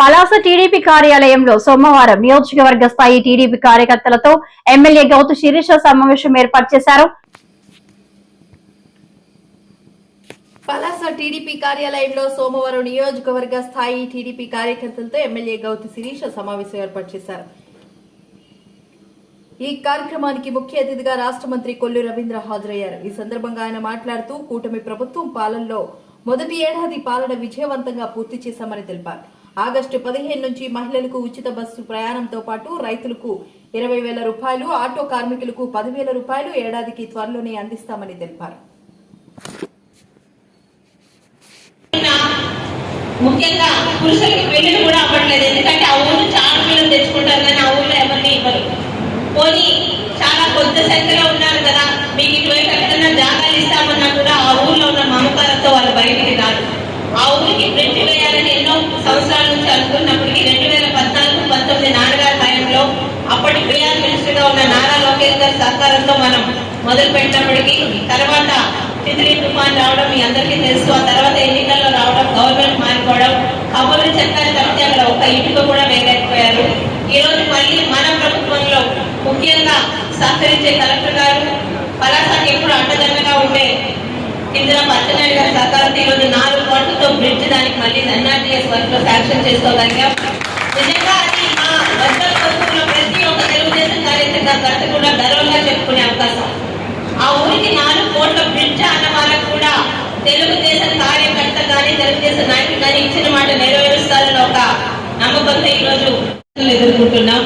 Palasa TDP కార్యాలయంలో సోమవారం నియోజకవర్గ స్థాయి టీడీపీ కార్యకర్తలతో ఎమ్మెల్యే గౌతు శిరీష సమావేశం ఏర్పాటు చేశారు. పలాస టీడీపీ కార్యాలయంలో సోమవారం నియోజకవర్గ స్థాయి టీడీపీ కార్యకర్తలతో ఎమ్మెల్యే గౌతు శిరీష సమావేశం ఏర్పాటు చేశారు. ఈ కార్యక్రమానికి ముఖ్య అతిథిగా రాష్ట్ర మంత్రి కొల్లు రవీంద్ర హాజరయ్యారు. ఈ సందర్భంగా ఆయన మాట్లాడుతూ కూటమి ప్రభుత్వం పాలనలో మొదటి ఏడాది పాలన విజయవంతంగా పూర్తి చేశామని తెలిపారు. ఆగస్టు పదిహేను నుంచి మహిళలకు ఉచిత బస్సు ప్రయాణంతో పాటు రైతులకు ఇరవై వేల రూపాయలు ఆటో కార్మికులకు పదివేల రూపాయలు ఏడాదికి త్వరలోనే అందిస్తామని తెలిపారు. ముఖ్యంగా పురుషులకు పెళ్ళిళ్ళు కూడా అవ్వట్లేదు. ఎందుకంటే ఆ ఊరు చాలా పిల్లలు తెచ్చుకుంటారు కానీ ఆ ఊర్లో ఎవరిని ఇవ్వరు. పోనీ చాలా కొద్ది సంఖ్యలో ఉన్నారు కదా మీకు ఇటువైపు ఎక్కడైనా జాగాలు ఇస్తామన్నా కూడా ఆ ఊర్లో ఉన్న మమకారంతో వాళ్ళు బయటికి రారు. ఆ ఊరికి బ్రిడ్జ్ వేయాలని ఎన్నో సంవత్సరాల నుంచి అనుకున్నప్పటికీ రెండు వేల పద్నాలుగు పంతొమ్మిది నాన్నగారి టైంలో అప్పటి బీఆర్ మినిస్టర్గా ఉన్న నారా లోకేష్ గారి సహకారంతో మనం మొదలు పెట్టినప్పటికీ తర్వాత తిత్లీ తుఫాన్ రావడం మీ అందరికీ తెలుసు. ఆ తర్వాత ఎన్నికల్లో రావడం గవర్నమెంట్ మారిపోవడం కబుర్లు చెప్పారు తప్పితే అక్కడ ఒక ఇటుక కూడా వేయలేకపోయారు. ఈ రోజు మళ్ళీ మన ప్రభుత్వంలో ముఖ్యంగా సహకరించే కలెక్టర్ గారు పలాసాకి ఎప్పుడు అండదండగా ఉండే కింద పచ్చనాయుడు గారి సహకారంతో ఈ రోజు నాలుగు కోట్లతో బ్రిడ్జ్ దానికి మళ్ళీ ఎన్ఆర్టీఎస్ వర్క్లో శాంక్షన్ చేసుకోగలిగాం. నిజంగా తెలుగుదేశం కార్యకర్త కూడా గర్వంగా చెప్పుకునే అవకాశం. ఆ ఊరికి నాలుగు కోట్ల బ్రిడ్జ్ అన్న వాళ్ళకు కూడా తెలుగుదేశం కార్యకర్త కానీ తెలుగుదేశం నాయకులు కానీ ఇచ్చిన మాట నెరవేరుస్తారని ఒక నమ్మకంతో ఈ రోజు ఎదుర్కొంటున్నాం.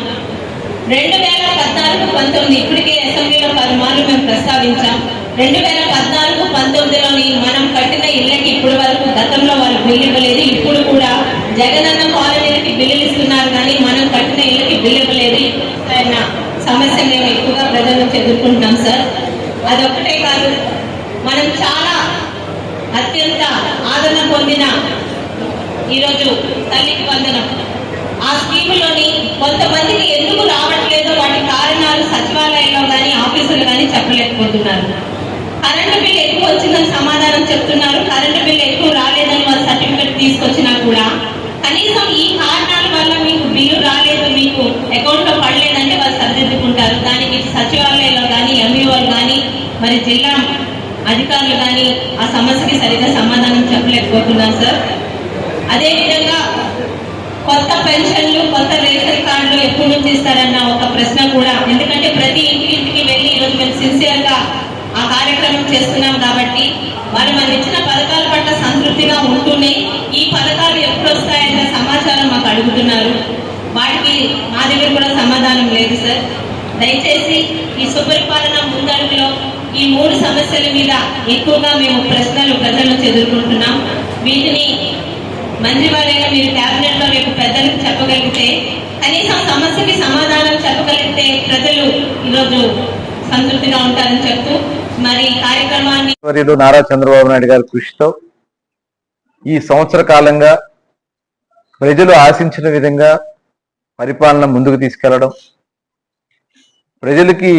రెండు వేల పద్నాలుగు పంతొమ్మిది ఇప్పటికే అసెంబ్లీలో పలుమార్లు మేము ప్రస్తావించాం. రెండు వేల పద్నాలుగు పంతొమ్మిదిలోని మనం కట్టిన ఇళ్ళకి ఇప్పటి వరకు గతంలో వాళ్ళు బిల్లు ఇవ్వలేదు ఇప్పుడు కూడా జగనన్న కాలనీలకి బిల్లులు ఇస్తున్నారు కానీ మనం కట్టిన ఇళ్ళకి బిల్లు సమస్య మేము ఎక్కువగా ప్రజలను నుంచి ఎదుర్కొంటున్నాం సార్. అదొక్కటే కాదు మనం చాలా అత్యంత ఆదరణ పొందిన ఈరోజు తల్లికి వందనం. ఆ స్కీములోని కొంతమందికి ఎందుకు రావట్లేదో వాటి కారణాలు సచివాలయంలో కానీ ఆఫీసులు కానీ చెప్పలేకపోతున్నారు. కరెంటు బిల్ ఎక్కువ వచ్చిందని సమాధానం చెప్తున్నారు కరెంటు బిల్ ఎక్కువ రాలేదని వాళ్ళ సర్టిఫికెట్ తీసుకొచ్చినా కూడా కనీసం ఈ కారణాల వల్ల మీకు బిల్లు రాలేదు మీకు అకౌంట్లో పడలేదంటే వాళ్ళు సరిదిద్దుకుంటారు దానికి సచివాలయంలో కానీ ఎంఈఓలు కానీ మరి జిల్లా అధికారులు కానీ ఆ సమస్యకి సరిగ్గా సమాధానం చెప్పలేకపోతున్నారు సార్. అదేవిధంగా కొత్త పెన్షన్లు కొత్త రేషన్ కార్డులు ఎప్పటి నుంచి ఇస్తారన్న ఒక ప్రశ్న కూడా ఎందుకంటే ప్రతి ఇంటికి ఇంటికి వెళ్ళి ఈరోజు మేము సిన్సియర్గా ఆ కార్యక్రమం చేస్తున్నాం కాబట్టి మరి మనం ఇచ్చిన పథకాల పట్ల సంతృప్తిగా ఉంటూనే ఈ పథకాలు ఎప్పుడు వస్తాయన్న సమాచారం మాకు అడుగుతున్నారు. వాటికి మా దగ్గర కూడా సమాధానం లేదు సార్. దయచేసి ఈ సుపరిపాలన ముందడుగులో ఈ మూడు సమస్యల మీద ఎక్కువగా మేము ప్రశ్నలు ప్రజల నుంచి ఎదుర్కొంటున్నాం వీటిని మంత్రివారైనా మీరు క్యాబినెట్లో రేపు పెద్దలకు చెప్పగలిగితే కనీసం సమస్యకి సమాధానం చెప్పగలిగితే ప్రజలు ఈరోజు సంతృప్తిగా ఉంటారని చెప్తూ మరి కార్యక్రమాన్ని నారా చంద్రబాబు నాయుడు గారి కృషితో ఈ సంవత్సర కాలంగా ప్రజలు ఆశించిన విధంగా పరిపాలన ముందుకు తీసుకెళ్ళడం ప్రజలకి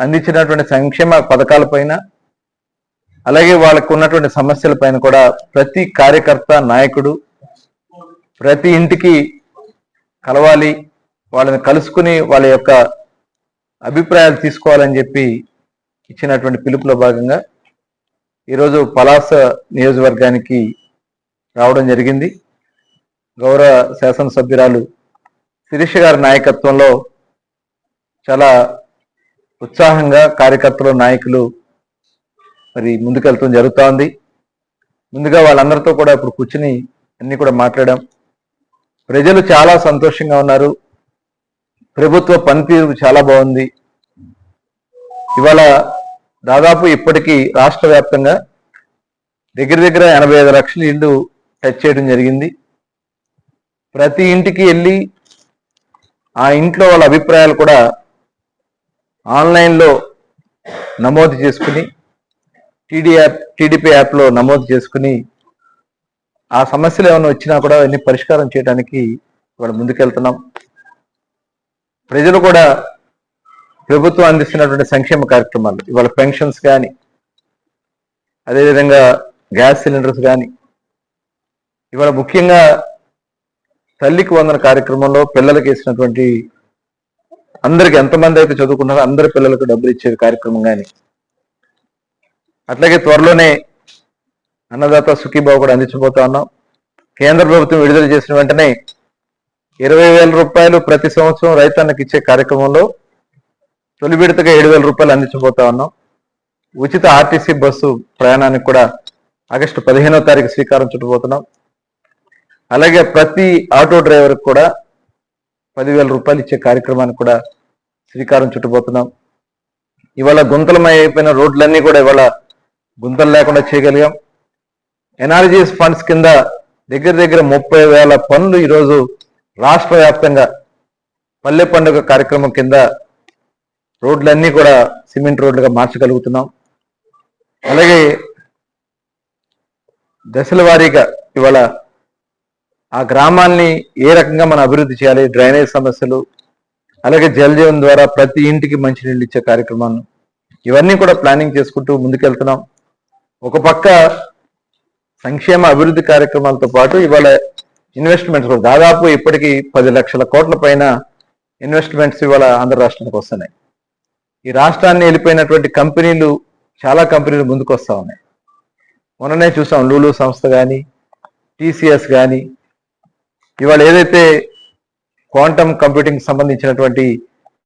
అందించినటువంటి సంక్షేమ పథకాలపైన అలాగే వాళ్ళకు ఉన్నటువంటి సమస్యలపైన కూడా ప్రతి కార్యకర్త నాయకుడు ప్రతి ఇంటికి కలవాలి వాళ్ళని కలుసుకుని వాళ్ళ యొక్క అభిప్రాయాలు తీసుకోవాలని చెప్పి ఇచ్చినటువంటి పిలుపులో భాగంగా ఈరోజు పలాస నియోజకవర్గానికి రావడం జరిగింది. గౌరవ శాసనసభ్యురాలు శిరీష గారి నాయకత్వంలో చాలా ఉత్సాహంగా కార్యకర్తలు నాయకులు మరి ముందుకెళ్తాం జరుగుతూ ఉంది ముందుగా వాళ్ళందరితో కూడా ఇప్పుడు కూర్చుని అన్ని కూడా మాట్లాడాం. ప్రజలు చాలా సంతోషంగా ఉన్నారు. ప్రభుత్వ పనితీరు చాలా బాగుంది. ఇవాళ దాదాపు ఇప్పటికీ రాష్ట్ర వ్యాప్తంగా దగ్గర దగ్గర ఎనభై ఐదు లక్షల ఇల్లు టచ్ చేయడం జరిగింది. ప్రతి ఇంటికి వెళ్ళి ఆ ఇంట్లో వాళ్ళ అభిప్రాయాలు కూడా ఆన్లైన్లో నమోదు చేసుకుని టీడీ యాప్ టీడీపీ యాప్లో నమోదు చేసుకుని ఆ సమస్యలు ఏమైనా వచ్చినా కూడా అవన్నీ పరిష్కారం చేయడానికి ఇవాళ ముందుకెళ్తున్నాం. ప్రజలు కూడా ప్రభుత్వం అందిస్తున్నటువంటి సంక్షేమ కార్యక్రమాలు ఇవాళ పెన్షన్స్ కానీ అదేవిధంగా గ్యాస్ సిలిండర్స్ కానీ ఇవాళ ముఖ్యంగా తల్లికి వందన కార్యక్రమంలో పిల్లలకి వేసినటువంటి అందరికి ఎంతమంది అయితే చదువుకున్నారో అందరి పిల్లలకు డబ్బులు ఇచ్చే కార్యక్రమం కానీ. అట్లాగే త్వరలోనే అన్నదాత సుఖీబాబు కూడా అందించబోతా ఉన్నాం. కేంద్ర ప్రభుత్వం విడుదల చేసిన వెంటనే ఇరవై వేల రూపాయలు ప్రతి సంవత్సరం రైతన్నకి ఇచ్చే కార్యక్రమంలో తొలి విడతగా ఏడు వేల రూపాయలు అందించబోతా ఉన్నాం. ఉచిత ఆర్టీసీ బస్సు ప్రయాణానికి కూడా ఆగస్టు పదిహేనో తారీఖు శ్రీకారం చుట్టబోతున్నాం. అలాగే ప్రతి ఆటో డ్రైవర్కి కూడా పదివేల రూపాయలు ఇచ్చే కార్యక్రమానికి కూడా శ్రీకారం చుట్టబోతున్నాం ఇవాళ గుంతలమై అయిపోయిన రోడ్లన్నీ కూడా ఇవాళ గుంతలు లేకుండా చేయగలిగాం. ఎన్ఆర్జీఎస్ ఫండ్స్ కింద దగ్గర దగ్గర ముప్పై వేల పనులు ఈరోజు రాష్ట్ర వ్యాప్తంగా పల్లె పండుగ కార్యక్రమం కింద రోడ్లన్నీ కూడా సిమెంట్ రోడ్లుగా మార్చగలుగుతున్నాం. అలాగే దశల వారీగా ఇవాళ ఆ గ్రామాల్ని ఏ రకంగా మనం అభివృద్ధి చేయాలి డ్రైనేజ్ సమస్యలు అలాగే జలజీవన్ ద్వారా ప్రతి ఇంటికి మంచినీళ్ళు ఇచ్చే కార్యక్రమాలు. ఇవన్నీ కూడా ప్లానింగ్ చేసుకుంటూ ముందుకెళ్తున్నాం. ఒక పక్క సంక్షేమ అభివృద్ధి కార్యక్రమాలతో పాటు ఇవాళ ఇన్వెస్ట్మెంట్స్ కూడా దాదాపు ఇప్పటికీ పది లక్షల కోట్ల పైన ఇన్వెస్ట్మెంట్స్ ఇవాళ ఆంధ్ర రాష్ట్రానికి వస్తున్నాయి. ఈ రాష్ట్రాన్ని వెళ్ళిపోయినటువంటి కంపెనీలు చాలా కంపెనీలు ముందుకు వస్తా ఉన్నాయి. మొన్ననే చూసాం లూలు సంస్థ కానీ టీసీఎస్ కానీ ఇవాళ ఏదైతే క్వాంటమ్ కంప్యూటింగ్ సంబంధించినటువంటి